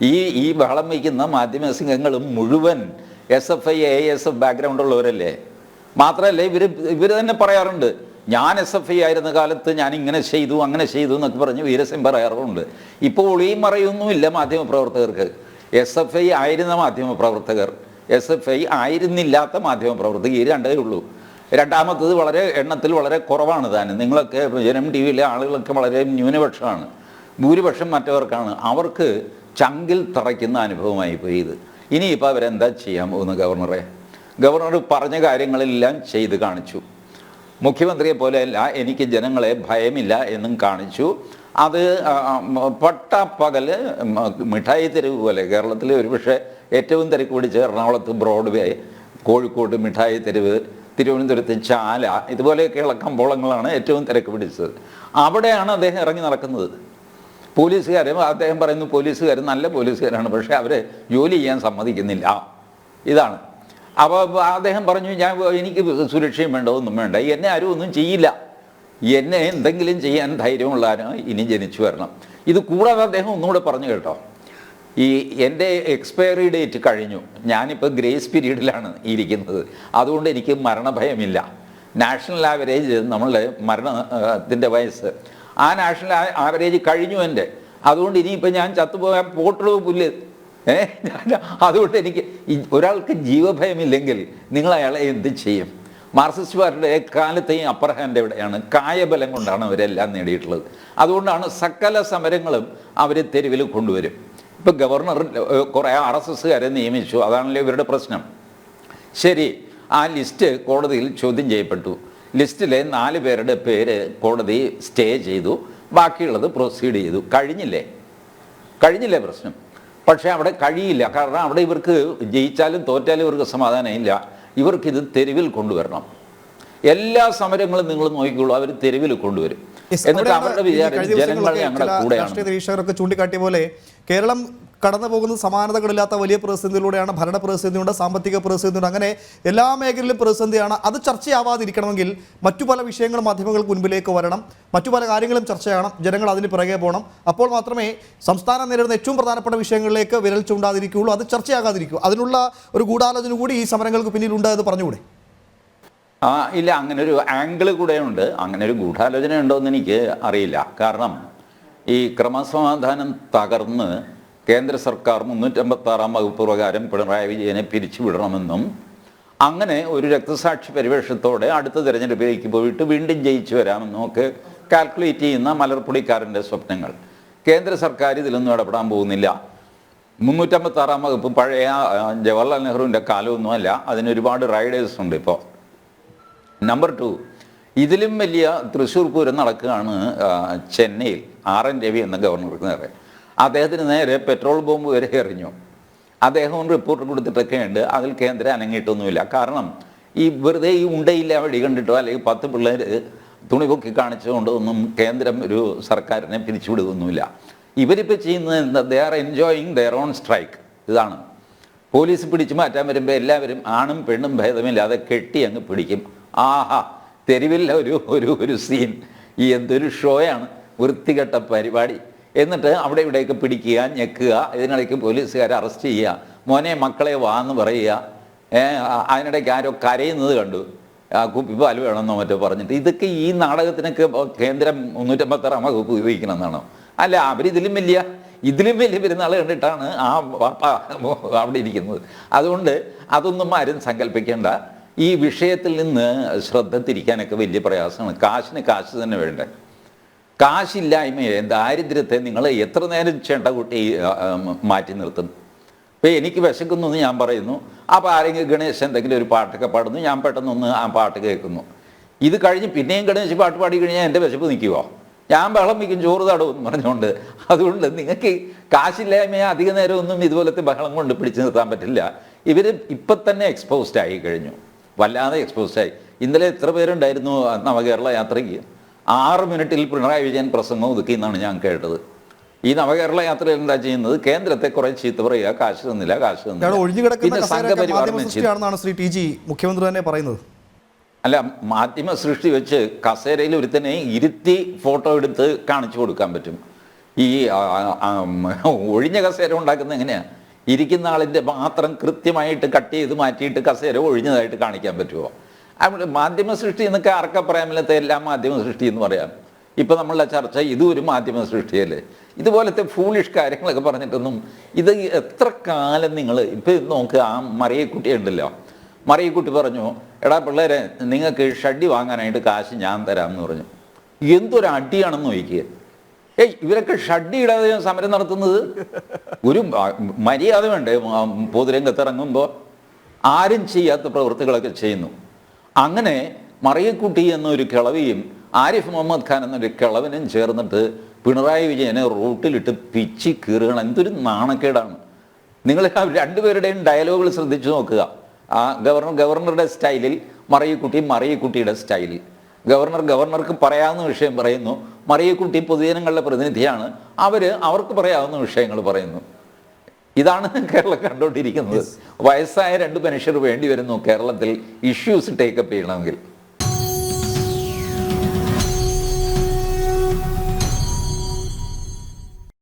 ഈ ഈ ബഹളം വയ്ക്കുന്ന മാധ്യമ സംഘങ്ങളും മുഴുവൻ S F I A S F background ഉള്ളവരല്ലേ മാത്രമല്ല ഇവർ ഇവർ തന്നെ പറയാറുണ്ട് ഞാൻ എസ് എഫ് ഐ ആയിരുന്ന കാലത്ത് ഞാൻ ഇങ്ങനെ ചെയ്തു അങ്ങനെ ചെയ്തു എന്നൊക്കെ പറഞ്ഞ് വീരസിംഹ പറയാറുണ്ട്. ഇപ്പോൾ ഒളിയും മറയൊന്നുമില്ല മാധ്യമപ്രവർത്തകർക്ക് എസ് എഫ് ഐ ആയിരുന്ന മാധ്യമപ്രവർത്തകർ എസ് എഫ് ഐ ആയിരുന്നില്ലാത്ത മാധ്യമപ്രവർത്തകർ ഈ രണ്ടേ ഉള്ളൂ. രണ്ടാമത്തത് വളരെ എണ്ണത്തിൽ വളരെ കുറവാണ് താനും നിങ്ങളൊക്കെ ജനം ടി വിയിലെ ആളുകളൊക്കെ വളരെ ന്യൂനപക്ഷമാണ് ഭൂരിപക്ഷം മറ്റവർക്കാണ്. അവർക്ക് ചങ്കിൽ തറയ്ക്കുന്ന അനുഭവമായി പോയി ഇത് ഇനിയിപ്പോൾ അവരെന്താ ചെയ്യാൻ പോകുന്നു ഗവർണറെ? ഗവർണർ പറഞ്ഞ കാര്യങ്ങളെല്ലാം ചെയ്ത് കാണിച്ചു. മുഖ്യമന്ത്രിയെ പോലെയല്ല എനിക്ക് ജനങ്ങളെ ഭയമില്ല എന്നും കാണിച്ചു. അത് ആ, പകൽ മിഠായി തെരുവ് പോലെ കേരളത്തിലെ ഒരുപക്ഷെ ഏറ്റവും തിരക്ക് പിടിച്ച് എറണാകുളത്ത് ബ്രോഡ്വേ കോഴിക്കോട് മിഠായി തെരുവ് തിരുവനന്തപുരത്ത് ചാല ഇതുപോലെയൊക്കെയുള്ള കമ്പോളങ്ങളാണ് ഏറ്റവും തിരക്ക് പിടിച്ചത്. അവിടെയാണ് അദ്ദേഹം ഇറങ്ങി നടക്കുന്നത്. പോലീസുകാരും അദ്ദേഹം പറയുന്നു പോലീസുകാർ നല്ല പോലീസുകാരാണ് പക്ഷേ അവരെ ജോലി ചെയ്യാൻ സമ്മതിക്കുന്നില്ല. ഇതാണ്. അപ്പോൾ അദ്ദേഹം പറഞ്ഞു ഞാൻ എനിക്ക് സുരക്ഷയും വേണ്ട ഒന്നും വേണ്ട. എന്നെ ആരും ഒന്നും ചെയ്യില്ല. എന്നെ എന്തെങ്കിലും ചെയ്യാൻ ധൈര്യമുള്ളവരാണ് ഇനി ജനിച്ചു വരണം. ഇത് കൂടാതെ അദ്ദേഹം ഒന്നുകൂടെ പറഞ്ഞു കേട്ടോ. ഈ എന്റെ എക്സ്പയറി ഡേറ്റ് കഴിഞ്ഞു. ഞാനിപ്പോൾ ഗ്രേസ് പീരീഡിലാണ് ഇരിക്കുന്നത്. അതുകൊണ്ട് എനിക്ക് മരണഭയമില്ല. നാഷണൽ ആവറേജ് നമ്മളുടെ മരണത്തിന്റെ വയസ്സ് ആ നാഷണൽ ആവറേജ് കഴിഞ്ഞു എന്റെ. അതുകൊണ്ട് ഇനിയിപ്പോൾ ഞാൻ ചത്തുപോയാൽ പോട്ടുള്ള പുല്ല് ഏഹ് അതുകൊണ്ട് എനിക്ക് ഒരാൾക്ക് ജീവഭയമില്ലെങ്കിൽ നിങ്ങൾ അയാളെ എന്ത് ചെയ്യും? മാർക്സിസ്റ്റുകാരുടെ കാലത്തെയും അപ്പർ ഹാൻഡ് എവിടെയാണ്? കായബലം കൊണ്ടാണ് അവരെല്ലാം നേടിയിട്ടുള്ളത്. അതുകൊണ്ടാണ് സകല സമരങ്ങളും അവർ തെരുവിൽ കൊണ്ടുവരും. ഇപ്പം ഗവർണർ കുറേ ആർ എസ് എസ്സുകാരെ നിയമിച്ചു. അതാണല്ലോ ഇവരുടെ പ്രശ്നം. ശരി ആ ലിസ്റ്റ് കോടതിയിൽ ചോദ്യം ചെയ്യപ്പെട്ടു. ലിസ്റ്റിലെ നാല് പേരുടെ പേര് കോടതി സ്റ്റേ ചെയ്തു ബാക്കിയുള്ളത് പ്രൊസീഡ് ചെയ്തു. കഴിഞ്ഞില്ലേ? കഴിഞ്ഞില്ലേ പ്രശ്നം? പക്ഷേ അവിടെ കഴിയില്ല. കാരണം അവിടെ ഇവർക്ക് ജയിച്ചാലും തോറ്റാലും ഇവർക്ക് സമാധാനമില്ല. ഇവർക്കിത് തെരുവിൽ കൊണ്ടുവരണം. എല്ലാ സമരങ്ങളും നിങ്ങൾ നോക്കിക്കോളൂ അവർ തെരുവിൽ കൊണ്ടുവരും. എന്നിട്ട് അവരുടെ വിചാരം ജനങ്ങൾ ഞങ്ങളുടെ കൂടെയാണ്. രാഷ്ട്രീയ നിരീക്ഷകരൊക്കെ ചൂണ്ടിക്കാട്ടിയ പോലെ കേരളം കടന്നു പോകുന്ന സമാനതകളില്ലാത്ത വലിയ പ്രതിസന്ധിയിലൂടെയാണ് ഭരണ പ്രതിസന്ധിയുണ്ട് സാമ്പത്തിക പ്രതിസന്ധിയുണ്ട് അങ്ങനെ എല്ലാ മേഖലയിലും പ്രതിസന്ധിയാണ്. അത് ചർച്ചയാവാതിരിക്കണമെങ്കിൽ മറ്റു പല വിഷയങ്ങളും മാധ്യമങ്ങൾക്ക് മുൻപിലേക്ക് വരണം. മറ്റു പല കാര്യങ്ങളും ചർച്ചയാണ് ജനങ്ങൾ അതിന് പിറകെ പോകണം. അപ്പോൾ മാത്രമേ സംസ്ഥാനം നേരിടുന്ന ഏറ്റവും പ്രധാനപ്പെട്ട വിഷയങ്ങളിലേക്ക് വിരൽ ചൂണ്ടാതിരിക്കുകയുള്ളൂ. അത് ചർച്ചയാകാതിരിക്കൂ. അതിനുള്ള ഒരു ഗൂഢാലോചന കൂടി ഈ സമരങ്ങൾക്ക് പിന്നിലുണ്ട് എന്ന് പറഞ്ഞുകൂടെ? ആ ഇല്ല അങ്ങനെ ഒരു ആംഗിൾ കൂടെ ഉണ്ട് അങ്ങനെ ഒരു ഗൂഢാലോചന ഉണ്ടോ എന്ന് എനിക്ക് അറിയില്ല. കാരണം ഈ ക്രമസമാധാനം തകർന്ന് കേന്ദ്ര സർക്കാർ മുന്നൂറ്റമ്പത്തി ആറാം വകുപ്പ് പ്രകാരം പിണറായി വിജയനെ പിരിച്ചുവിടണമെന്നും അങ്ങനെ ഒരു രക്തസാക്ഷി പരിവേഷത്തോടെ അടുത്ത തിരഞ്ഞെടുപ്പിലേക്ക് പോയിട്ട് വീണ്ടും ജയിച്ചു വരാമെന്നും ഒക്കെ കാൽക്കുലേറ്റ് ചെയ്യുന്ന മലർപ്പുടിക്കാരന്റെ സ്വപ്നങ്ങൾ. കേന്ദ്ര സർക്കാർ ഇതിലൊന്നും ഇടപെടാൻ പോകുന്നില്ല. മുന്നൂറ്റമ്പത്തി ആറാം വകുപ്പ് പഴയ ജവഹർലാൽ നെഹ്റുവിന്റെ കാലമൊന്നുമല്ല അതിന് ഒരുപാട് റൈഡേഴ്സ് ഉണ്ട് ഇപ്പോൾ. നമ്പർ ടു ഇതിലും വലിയ തൃശ്ശൂർ പൂരം നടക്കുകയാണ് ചെന്നൈയിൽ ആർ എൻ രവി എന്ന ഗവർണർക്ക് നേരെ. അദ്ദേഹത്തിന് നേരെ പെട്രോൾ ബോംബ് വരെ എറിഞ്ഞു. അദ്ദേഹം റിപ്പോർട്ട് കൊടുത്തിട്ടൊക്കെ ഉണ്ട് അതിൽ കേന്ദ്രം അനങ്ങിയിട്ടൊന്നുമില്ല. കാരണം ഈ വെറുതെ ഈ ഉണ്ടയില്ല വഴി കണ്ടിട്ടോ അല്ലെങ്കിൽ പത്ത് പിള്ളേർ തുണി പൊക്കി കാണിച്ചുകൊണ്ട് ഒന്നും കേന്ദ്രം ഒരു സർക്കാരിനെ പിരിച്ചുവിടുകയൊന്നുമില്ല. ഇവരിപ്പോൾ ചെയ്യുന്നത് എന്താ? They are enjoying their on strike ഇതാണ്. പോലീസ് പിടിച്ചു മാറ്റാൻ വരുമ്പോൾ എല്ലാവരും ആണും പെണ്ണും ഭേദമില്ലാതെ കെട്ടി അങ്ങ് പിടിക്കും. ആഹാ തെരുവില്ല ഒരു ഒരു ഒരു സീൻ ഈ എന്തൊരു ഷോയാണ് വൃത്തികെട്ട പരിപാടി. എന്നിട്ട് അവിടെ ഇവിടെയൊക്കെ പിടിക്കുക ഞെക്കുക ഇതിനിടയ്ക്ക് പോലീസുകാരെ അറസ്റ്റ് ചെയ്യുക മോനെ മക്കളെ വാന്ന് പറയുക. അതിനിടയ്ക്ക് ആരോ കരയുന്നത് കണ്ടു. കുപ്പിപ്പാൽ വേണമെന്നോ മറ്റോ പറഞ്ഞിട്ട്. ഇതൊക്കെ ഈ നാടകത്തിനൊക്കെ കേന്ദ്രം മുന്നൂറ്റമ്പത്താറാം വകുപ്പ് ഉപയോഗിക്കണമെന്നാണോ അല്ല അവരിതിലും വലിയ ഇതിലും വലിയ പെരുന്നാൾ കണ്ടിട്ടാണ് ആ വാപ്പ അവിടെ ഇരിക്കുന്നത്. അതുകൊണ്ട് അതൊന്നും ആരും സങ്കല്പിക്കേണ്ട. ഈ വിഷയത്തിൽ നിന്ന് ശ്രദ്ധ തിരിക്കാനൊക്കെ വലിയ പ്രയാസമാണ്. കാശിന് കാശ് തന്നെ വേണ്ടേ? കാശില്ലായ്മയെ ദാരിദ്ര്യത്തെ നിങ്ങൾ എത്ര നേരം ചെണ്ട കൂട്ടി മാറ്റി നിർത്തും ഇപ്പം എനിക്ക് വിശക്കുന്നു എന്ന് ഞാൻ പറയുന്നു. അപ്പോൾ ആരെങ്കിലും ഗണേശ് എന്തെങ്കിലും ഒരു പാട്ടൊക്കെ പാടുന്നു ഞാൻ പെട്ടെന്നൊന്ന് ആ പാട്ട് കേൾക്കുന്നു. ഇത് കഴിഞ്ഞ് പിന്നെയും ഗണേശ് പാട്ട് പാടി കഴിഞ്ഞാൽ എന്റെ വിശപ്പ് നിൽക്കുമോ ഞാൻ ബഹളം വയ്ക്കും ചോറ് തടവും എന്ന് പറഞ്ഞുകൊണ്ട്. അതുകൊണ്ട് നിങ്ങൾക്ക് കാശില്ലായ്മയെ അധിക നേരമൊന്നും ഇതുപോലത്തെ ബഹളം കൊണ്ട് പിടിച്ചു നിർത്താൻ പറ്റില്ല. ഇവർ ഇപ്പം തന്നെ എക്സ്പോസ്ഡ് ആയി കഴിഞ്ഞു. വല്ലാതെ എക്സ്പോസ്ഡ് ആയി. ഇന്നലെ എത്ര പേരുണ്ടായിരുന്നു നവകേരള യാത്രയ്ക്ക്? ആറ് മിനിറ്റിൽ പിണറായി വിജയൻ പ്രസംഗം ഒതുക്കി എന്നാണ് ഞാൻ കേട്ടത്. ഈ നവകേരള യാത്ര എന്താ ചെയ്യുന്നത്? കേന്ദ്രത്തെ കുറെ ചീത്ത പറയുക കാശ് തന്നില്ല കാശ് തന്നില്ല. പിന്നെ സംഘപരിവാറിനെ ശ്രീ ടി ജി മുഖ്യമന്ത്രി തന്നെ പറയുന്നത്. അല്ല മാധ്യമ സൃഷ്ടി വെച്ച് കസേരയിൽ ഒരുത്തനെ ഇരുത്തി ഫോട്ടോ എടുത്ത് കാണിച്ചു കൊടുക്കാൻ പറ്റും. ഈ ഒഴിഞ്ഞ കസേര ഉണ്ടാക്കുന്നത് എങ്ങനെയാ? ഇരിക്കുന്ന ആളിന്റെ മാത്രം കൃത്യമായിട്ട് കട്ട് ചെയ്ത് മാറ്റിയിട്ട് കസേര ഒഴിഞ്ഞതായിട്ട് കാണിക്കാൻ പറ്റുമോ മാധ്യമ സൃഷ്ടി എന്നൊക്കെ ആർക്കാ പറയാമില്ലാത്ത എല്ലാ മാധ്യമ സൃഷ്ടി എന്ന് പറയാം. ഇപ്പം നമ്മളുടെ ചർച്ച ഇതും ഒരു മാധ്യമ സൃഷ്ടിയല്ലേ? ഇതുപോലത്തെ ഫൂളിഷ് കാര്യങ്ങളൊക്കെ പറഞ്ഞിട്ടൊന്നും ഇത് എത്ര കാലം നിങ്ങൾ ഇപ്പം നോക്ക് ആ മറിയക്കുട്ടി ഉണ്ടല്ലോ. മറിയക്കുട്ടി പറഞ്ഞു എടാ പിള്ളേരെ നിങ്ങൾക്ക് ഷഡ്ഡി വാങ്ങാനായിട്ട് കാശ് ഞാൻ തരാമെന്ന് പറഞ്ഞു. എന്തൊരു അടിയാണെന്ന് നോക്കിയേ. ഏയ് ഇവരൊക്കെ ഷഡ്ഡി ഇടാതെ സമരം നടത്തുന്നത്? ഒരു മര്യാദ വേണ്ടേ പൊതുരംഗത്തിറങ്ങുമ്പോൾ ആരും ചെയ്യാത്ത പ്രവൃത്തികളൊക്കെ ചെയ്യുന്നു. അങ്ങനെ മറിയക്കുട്ടി എന്നൊരു കിളവിയും ആരിഫ് മുഹമ്മദ് ഖാൻ എന്നൊരു കിളവനും ചേർന്നിട്ട് പിണറായി വിജയനെ റൂട്ടിലിട്ട് പിച്ചി കീറുകയാണ്. എന്തൊരു നാണക്കേടാണ്. നിങ്ങൾ ആ രണ്ടുപേരുടെയും ഡയലോഗുകൾ ശ്രദ്ധിച്ചു നോക്കുക. ആ ഗവർണർ ഗവർണറുടെ സ്റ്റൈലിൽ മറിയക്കുട്ടി മറിയക്കുട്ടിയുടെ സ്റ്റൈലിൽ ഗവർണർ ഗവർണർക്ക് പറയാവുന്ന വിഷയം പറയുന്നു. മറിയക്കുട്ടി പൊതുജനങ്ങളുടെ പ്രതിനിധിയാണ്. അവർ അവർക്ക് പറയാവുന്ന വിഷയങ്ങൾ പറയുന്നു. ഇതാണ് കേരളം കണ്ടുകൊണ്ടിരിക്കുന്നത്. വയസ്സായ രണ്ട് മനുഷ്യർ വേണ്ടി വരുന്നു കേരളത്തിൽ ഇഷ്യൂസ് ടേക്കപ്പ് ചെയ്യണമെങ്കിൽ.